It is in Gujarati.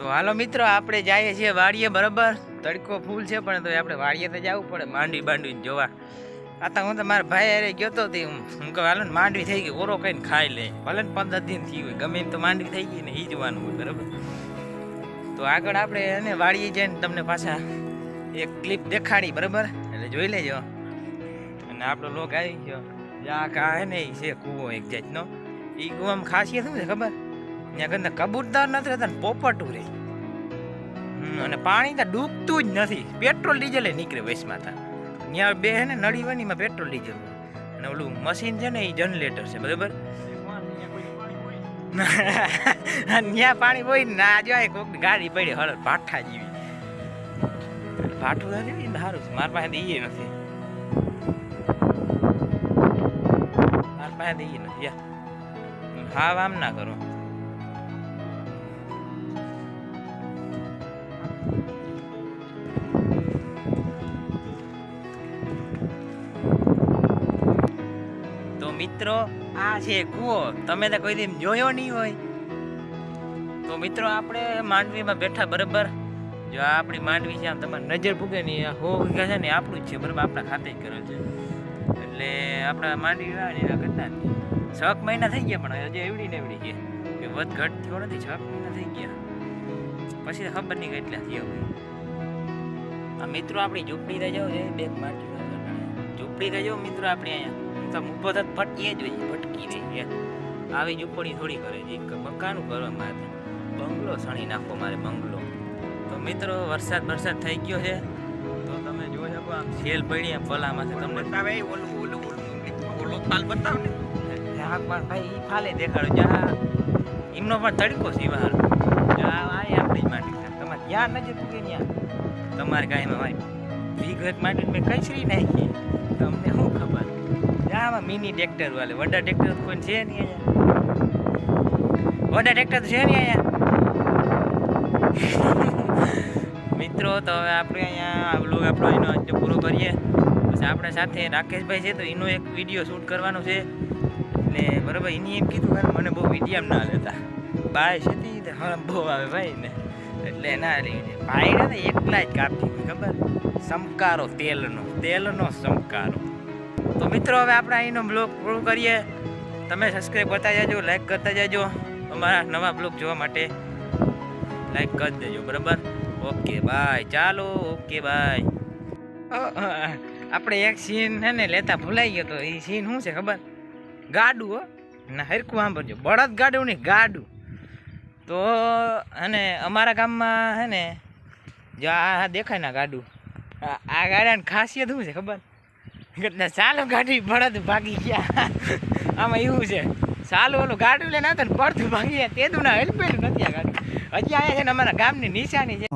તો હાલો મિત્રો, આપણે જઈએ છીએ વાડીએ, બરાબર? તડકો ફૂલ છે પણ તો આપણે વાડીએ તો જવું પડે, માંડવી બાંડવી જોવા. આ તો હું તો મારા ભાઈ અરે ગયો તો હું હું કહું, હાલો ને, માંડવી થઈ ગઈ, ઓરો કઈને ખાઈ લે. ભલે ને પંદર દિન થઈ હોય, ગમે તો માંડવી થઈ ગઈ ને એ જોવાનું હોય, બરાબર? તો આગળ આપણે એને વાડીએ જઈને તમને પાછા એક ક્લિપ દેખાડી, બરાબર? એટલે જોઈ લેજો. અને આપણો લોક આવી ગયો. જ્યાં કા હે ને છે કૂવો એક જાતનો. એ કૂવામાં ખાસિયત શું છે ખબર? ત્યાં કદાચ કબૂતર નથી રહેતા ને પોપટું રહે અને પાણી તો ડૂબતું જ નથી. પેટ્રોલ ડીઝલ નીકળે વૈશમાં તા ત્યાં બે હે ને નળી હોય ને પેટ્રોલ ડીઝલ અને ઓલું મશીન છે ને એ જનરેટર છે, બરાબર? ત્યાં પાણી હોય ના જો કોક ગાડી પડી, હળ, ભાઠા જેવી. ભાઠું નથી ને સારું છે. મારા પાસે દઈએ નથી. મારા પાસે દઈએ નથી હા આમ ના કરો. મિત્રો, આ છે, કૂવો. તમે તો કોઈ દી જોયો નહીં હોય. તો મિત્રો, આપણે માંડવીમાં બેઠા બરાબર. જો આપણી માંડવી છે, આમ તમારી નજર પૂગે નહીં આ હો કે છે ને આપણું જ છે, બરાબર, આપણા ખાતે જ કરેલ છે. એટલે આપણા માંડવી આવે એના કરતા છ મહિના થઈ ગયા પણ હજી એવડી ને એવડી છે. કે વધ ઘટ થયો નથી છ મહિના થઈ ગયા. પછી ખબર નહીં કેટલા થયા હોય. આ મિત્રો આપણી ઝૂંપડી થઈ જાવ છે બે માટી ઝૂંપડી થઈ જાવ મિત્રો આપણે અહીંયા. તો ઊભો થત ફટકી જ હોય ભટકી રહી આવી ઝૂંપડી થોડી કરે છે મકાનું કરવા મારે બંગલો સણી નાખો મારે બંગલો. તો મિત્રો વરસાદ વરસાદ થઈ ગયો છે. તો તમે જોઈ શકો આમ સેલ પડી આમ પલામાંથી તમને. બતાવે ઓલું ઓલું ઓલું ઓલો ફાલ બતાવ ને હા પણ ભાઈ એ ફાલે દેખાડો. જા એમનો પણ તડકો છે બહાર જા આ આપણી માટી તમારે તમારે જ્યાં નજર કે ત્યાં તમારે કાંઈ ભાઈ વિગત માટે મેં કચરી નાખી. તમને જા આમાં મિની ટ્રેક્ટર વાલે. વડા ટ્રેક્ટર કોઈ છે નહીં અહીંયા. વડા ટ્રેક્ટર છે નહીં અહીંયા. મિત્રો, તો હવે આપણે અહીંયા આ આપણો એનો આજે પૂરો કરીએ. પછી આપણા સાથે રાકેશભાઈ છે, તો એનો એક વીડિયો શૂટ કરવાનો છે. એટલે બરાબર, એની એમ કીધું કે મને બહુ વિડીયમ ના લેતા બાય છે હા, બહુ આવે ભાઈ ને. એટલે ના ભાઈ ને એકલા જ કાપી ખબર? સમકારો તેલનો તેલનો સમકારો તો મિત્રો, હવે આપણે અહીંનો બ્લોગ પૂરો કરીએ. તમે સબસ્ક્રાઈબ કરતા જાજો લાઈક કરતા જાજો. અમારા નવા બ્લોગ જોવા માટે લાઈક કરી દેજો, બરાબર? ઓકે બાય ચાલો, ઓકે બાય આપણે એક સીન છે ને, લેતા ભૂલાઈ ગયો તો એ સીન શું છે ખબર? ગાડું, હો. ના, હરખું સાંભળજો. બળદ ગાડું નહીં, ગાડું. તો, અને અમારા ગામમાં છે ને, જો આ દેખાય ના ગાડું. આ ગાડાની ખાસિયત શું છે ખબર? એટલે ચાલો ગાડી ભળદ ભાગી ગયા. આમાં એવું છે, ચાલો ઓલું ગાડું લઈને આવતા ને પડતું ભાગી ગયા તે તું ના હેલ્પેલું નથી આ ગાડું. હજી અહીંયા છે ને અમારા ગામની નિશાની છે.